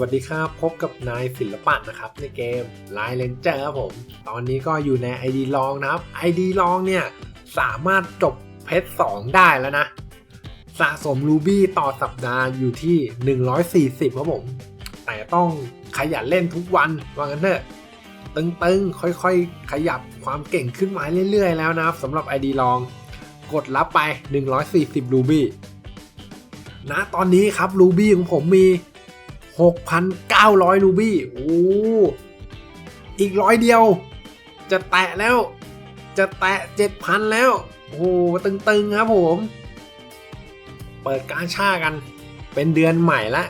วัสดีครับ พบกับนายศิลปะนะครับ ในเกม Line Ranger ครับผม ตอนนี้ก็อยู่ใน ID ลองนะครับ ID ลองเนี่ย สามารถจบเพชร2ได้แล้วนะ สะสมรูบี้ต่อสัปดาห์อยู่ที่ 140 ครับผม แต่ต้องขยันเล่นทุกวันว่างั้นเถอะตึงๆ ค่อยๆ ขยับความเก่งขึ้นมาเรื่อยๆ แล้วนะครับสำหรับ ID ลอง กดรับไป 140 รูบี้ณตอนนี้ครับรูบี้ของผมมี 6,900 รูบี้โอ้อีกร้อยเดียว จะแตะแล้ว จะแตะ 7,000 แล้ว โอ้โหตึงๆครับผม เปิดการช่ากัน เป็นเดือนใหม่ละ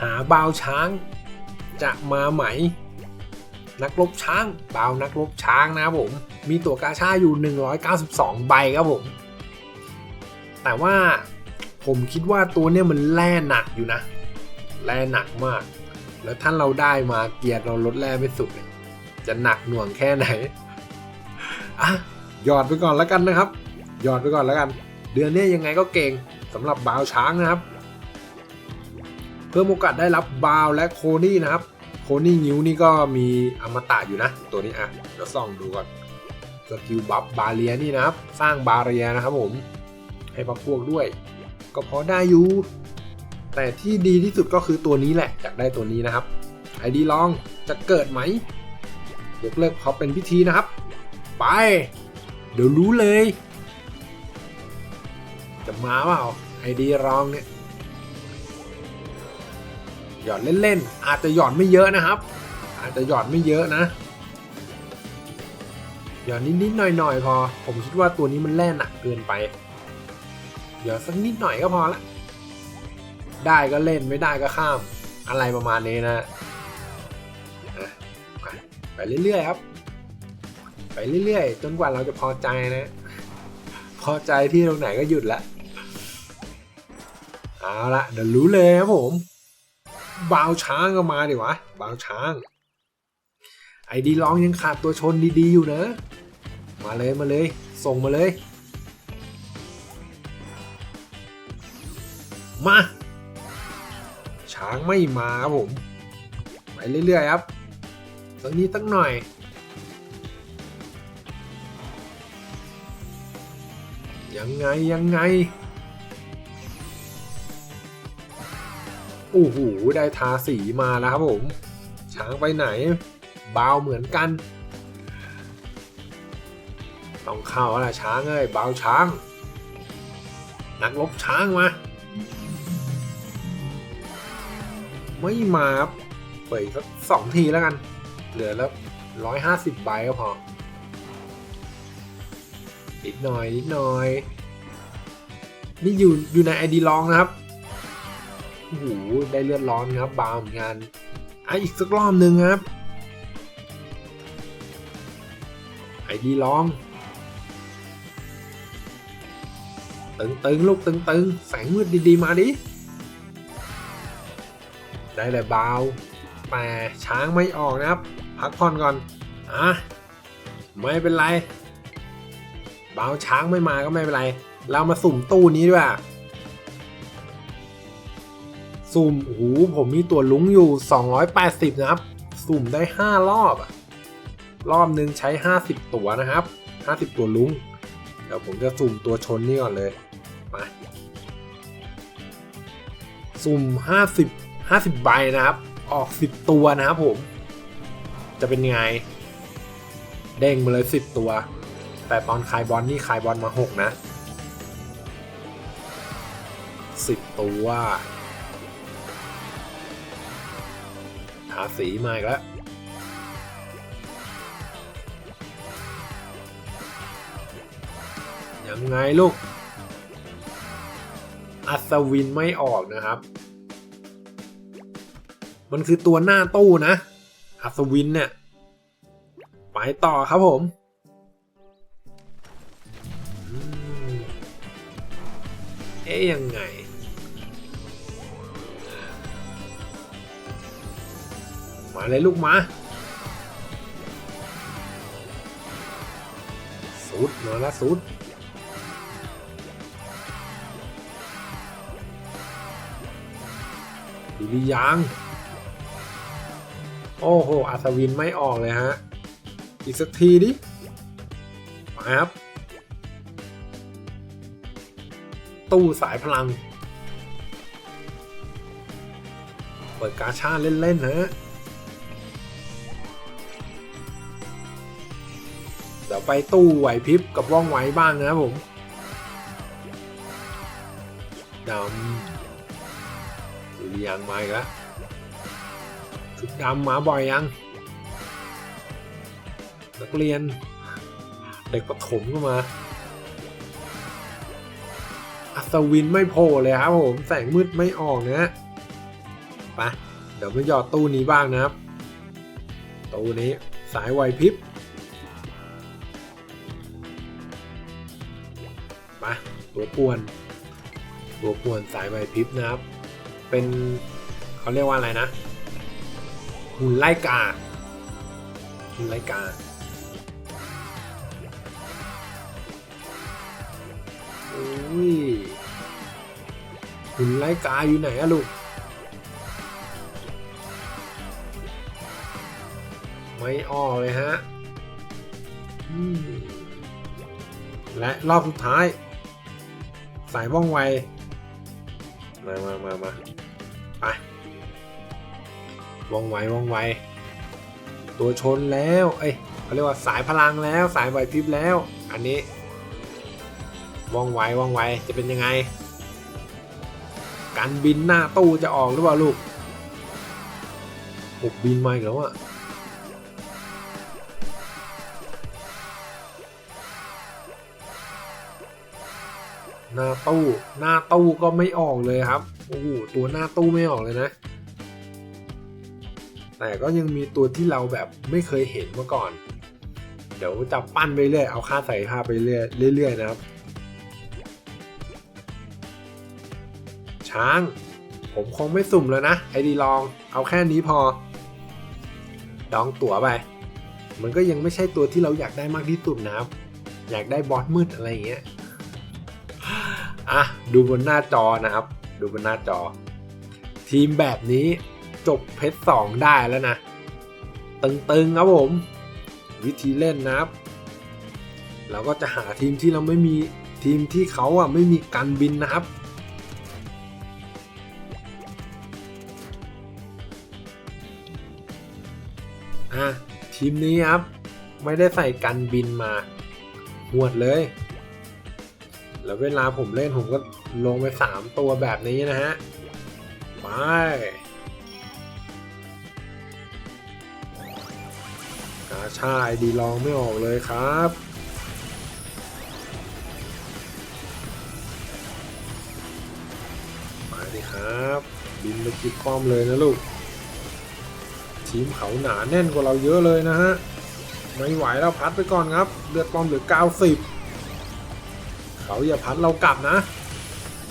หาบาวช้าง จะมาไหม นักรบช้าง บาวนักรบช้างนะครับผม มีตั๋วกาชาอยู่ 192 ใบครับผม แต่ว่าผมคิดว่าตัวเนี้ยมันแล่หนักอยู่นะ แร่หนักมาก แล้วท่านเราได้มาเกียร์เราลดแร่ไม่สุดเนี่ยจะหนักหน่วงแค่ไหนอะหยอดไปก่อนแล้วกันนะครับ หยอดไปก่อนแล้วกัน เดือนนี้ยังไงก็เก่งสำหรับบาวช้างนะครับ เพิ่มโอกาสได้รับบาวและโคนี่นะครับ โคนี่นิ้วนี่ก็มีอมตะอยู่นะ ตัวนี้อะเดี๋ยวส่องดูก่อนสกิลบัฟบาเรียนี่นะครับ สร้างบาเรียนะครับผมให้พักพวกด้วย ก็พอได้อยู่ แต่ที่ดีที่สุดก็คือตัวนี้แหละอยากได้ตัวนี้นะครับไอดีลองจะเกิดไหมยกเลิกเขาเป็นพิธีนะครับ ไป เดี๋ยวรู้เลย จะมาเปล่าไอดีลองเนี่ยหยอดเล่นๆ อาจจะหยอดไม่เยอะนะครับ อาจจะหยอดไม่เยอะนะ หยอดนิดๆหน่อยๆพอ ผมคิดว่าตัวนี้มันแล่หนักเกินไป หยอดสักนิดหน่อยก็พอละ ได้ก็เล่นไม่ได้ก็ข้ามอะไรประมาณนี้นะไปเรื่อยๆครับ ไปเรื่อยๆ จนกว่าเราจะพอใจนะ พอใจที่ตรงไหนก็หยุดละเอาละเดี๋ยวรู้เลยครับผมบาวช้างก็มาดิวะบาวช้าง ไอดีลองยังขาดตัวชนดีๆอยู่นะ มาเลยมาเลย ส่งมาเลย มา ช้างไม่มาครับผม ไปเรื่อยๆครับสักนิดสักหน่อยยังไงยังไง โอ้โห ได้ทาสีมาแล้วครับผม ช้างไปไหนบาวเหมือนกัน ต้องเข้าแล้วช้างเอ้ยบาวช้าง นักรบช้างมา ไม่มาครับเปิดสักสองทีแล้วกัน เหลือแล้วร้อยห้าสิบใบก็พอ นิดหน่อย นิดหน่อย นี่อยู่อยู่ในไอดีลองนะครับ โอ้โห ได้เลือดร้อนครับ บาวเหมือนกันอะอีกสักรอบหนึ่งครับไอดีลอง ตึงๆ ลูกตึงๆ แสงมืดดีๆ มาดิ ได้เลยบาวแต่ช้างไม่ออกนะครับ พักผ่อนก่อนอะไม่เป็นไรบาวช้างไม่มาก็ไม่เป็นไร เรามาสุ่มตู้นี้ด้วยสุ่มโอ้โหผมมีตัวลุงอยู่ 280 นะครับ สุ่มได้ 5 รอบอะรอบหนึ่งใช้ 50 ตัวนะครับ 50 ตัวลุงเดี๋ยวผมจะสุ่มตัวชนนี่ก่อนเลย มา สุ่ม 50 50ใบนะครับ ออก 10 ตัวนะครับผม จะเป็นไง เด้งมาเลย 10 ตัว แต่ตอนคายบอลนี่คายบอลมา 6 นะ 10 ตัวทาสีมาอีกแล้วยังไงลูก อัศวินไม่ออกนะครับ มันคือตัวหน้าตู้นะ อัศวินเนี่ย ไปต่อครับผมเอ๊ยยังไง มาเลยลูกมาสุดมาแล้วสุดดูริยาง โอ้โห อัศวินไม่ออกเลยฮะ อีกสักทีดิมาครับ ตู้สายพลัง เปิดกาชาเล่นๆฮะเดี๋ยวไปตู้ไหวพริบกับว่องไวบ้างนะผมดำดูดียังมาอีกแล้ว ดดำมาบ่อยยัง นักเรียน เด็กประถมก็มา อัศวินไม่โผล่เลยครับผม แสงมืดไม่ออกนะไปเดี๋ยวมาหยอดตู้นี้บ้างนะครับ ตู้นี้สายไวพริบมาตัวป่วน ตัวป่วนสายไวพริบนะครับ เป็นเขาเรียกว่าอะไรนะ หุ่นไล่กา หุ่นไล่กา โอ้ย หุ่นไล่กาอยู่ไหนอะลูก ไม่ออกเลยฮะ และรอบสุดท้าย สายว่องไว มามามามา ว่องไวว่องไว ตัวชนแล้ว เอ้ยเขาเรียกว่าสายพลังแล้ว สายไหวพริบแล้ว อันนี้ว่องไวว่องไว จะเป็นยังไง การบินหน้าตู้จะออกหรือเปล่าลูกหกบินมาอีกแล้วอะหน้าตู้ หน้าตู้ก็ไม่ออกเลยครับ โอ้โห ตัวหน้าตู้ไม่ออกเลยนะ แต่ก็ยังมีตัวที่เราแบบไม่เคยเห็นมาก่อน เดี๋ยวจะปั้นไปเรื่อยเอาค่าใส่ค่าไปเรื่อยๆนะครับ ช้าง ผมคงไม่สุ่มแล้วนะ ไอดีลองเอาแค่นี้พอ ดองตั๋วไป มันก็ยังไม่ใช่ตัวที่เราอยากได้มากที่สุดนะครับ อยากได้บอสมืดอะไรอย่างเงี้ยอะดูบนหน้าจอนะครับ ดูบนหน้าจอ ทีมแบบนี้ จบเพชรสองได้แล้วนะ ตึงๆครับผม วิธีเล่นนะครับเราก็จะหาทีมที่เราไม่มีทีมที่เขาอะไม่มีการบินนะครับอะทีมนี้ครับ ไม่ได้ใส่กันบินมาหวดเลย แล้วเวลาผมเล่นผมก็ลงไป 3 ตัวแบบนี้นะฮะ ไป กาชาไอดีลองไม่ออกเลยครับ มาดิครับ บินไปจิกป้อมเลยนะลูก ทีมเขาหนาแน่นกว่าเราเยอะเลยนะฮะ ไม่ไหวแล้วพัดไปก่อนครับ เลือดป้อมเหลือ 90 เขาอย่าพัดเรากลับนะ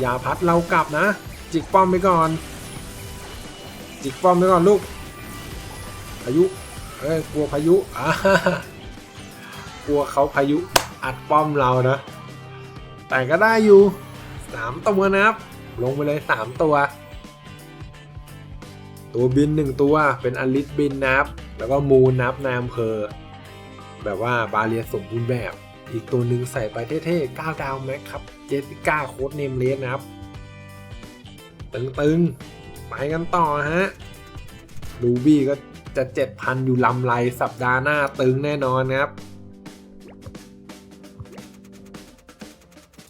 อย่าพัดเรากลับนะ จิกป้อมไปก่อน จิกป้อมไปก่อนลูกพายุ เอ้ยกลัวพายุอ่ากลัวเขาพายุอัดป้อมเรานะ แต่ก็ได้อยู่สามตัวนะครับ ลงไปเลยสามตัว ตัวบินหนึ่งตัวเป็นอลิสบินนับ แล้วก็มูนนับนายอำเภอแบบว่าบาเรียสมบูรณ์แบบ อีกตัวหนึ่งใส่ไปเท่ๆ9ดาวแม็กครับ เจสสิก้าโค้ดเนมเลสนะครับ ตึงๆ ไปกันต่อฮะลูบี้ก็ จะ 7,000 อยู่ลำไรสัปดาห์หน้าตึงแน่นอนครับ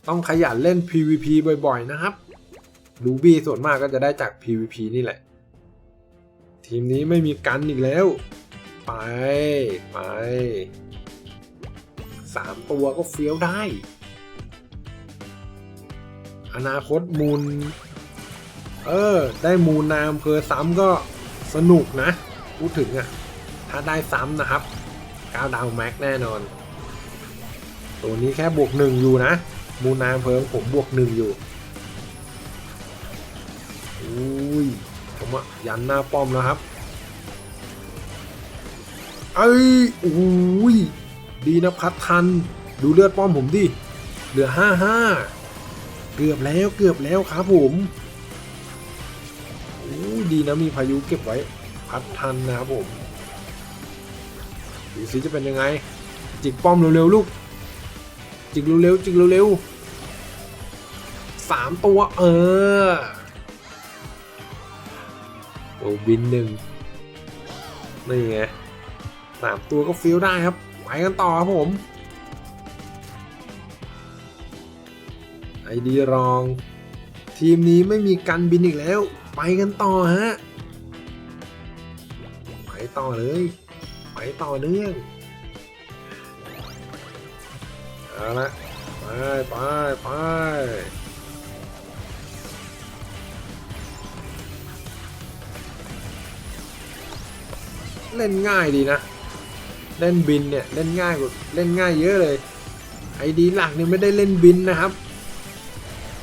ต้องขยันเล่น PVP บ่อยๆ นะครับลูบี้ส่วนมากก็จะได้จาก PVP นี่แหละ ทีมนี้ไม่มีกันอีกแล้ว ไป ไปสามตัวก็เฟี้ยวได้ อนาคตมูล เออ ได้มูลนายอำเภอซ้ำก็สนุกนะ พูดถึงอะถ้าได้ซ้ำนะครับ9ดาวแม็กแน่นอน ตัวนี้แค่บวกหนึ่งอยู่นะ มูนายอำเภอของผมบวกหนึ่งอยู่อุ้ยผมอะยันหน้าป้อมแล้วครับเอ้ยอุ้ยดีนะพัดทัน ดูเลือดป้อมผมดิ เหลือห้าห้าเกือบแล้วเกือบแล้วครับผมโอ้ดีนะมีพายุเก็บไว้ พัดทันนะครับผมดูสิจะเป็นยังไง จิกป้อมเร็วๆลูก จิกเร็วๆจิกเร็วๆสามตัวเออโอ้บินหนึ่งนี่ไงสามตัวก็ฟิลได้ครับไปกันต่อครับผมไอดีรอง ทีมนี้ไม่มีกันบินอีกแล้ว ไปกันต่อฮะ ต่อเลย ไปต่อเนื่องเอาละไปไปไปเล่นง่ายดีนะ เล่นบินเนี่ย เล่นง่ายกว่าเล่นง่ายเยอะเลยไอดีหลักเนี่ยไม่ได้เล่นบินนะครับ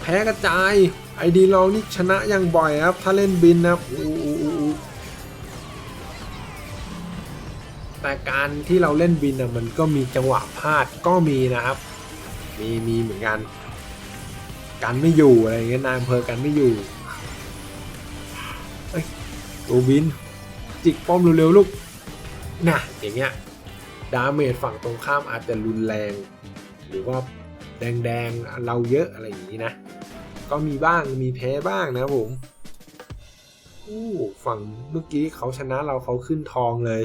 แพ้กระจายไอดีเรานี่ชนะอย่างบ่อยครับ ถ้าเล่นบินนะครับอู้อู้อู้ แต่การที่เราเล่นบินอะมันก็มีจังหวะพลาดก็มีนะครับ มีมีเหมือนกันกันไม่อยู่อะไรเงี้ยนายอำเภอกันไม่อยู่เอ้ตัวบิน จิกป้อมเร็วๆลูกนะอย่างเงี้ยดาเมจฝั่งตรงข้ามอาจจะรุนแรง หรือว่าแดงๆเราเยอะอะไรอย่างนี้นะ ก็มีบ้างมีแพ้บ้างนะผมอู้ฝั่งเมื่อกี้เขาชนะเราเขาขึ้นทองเลย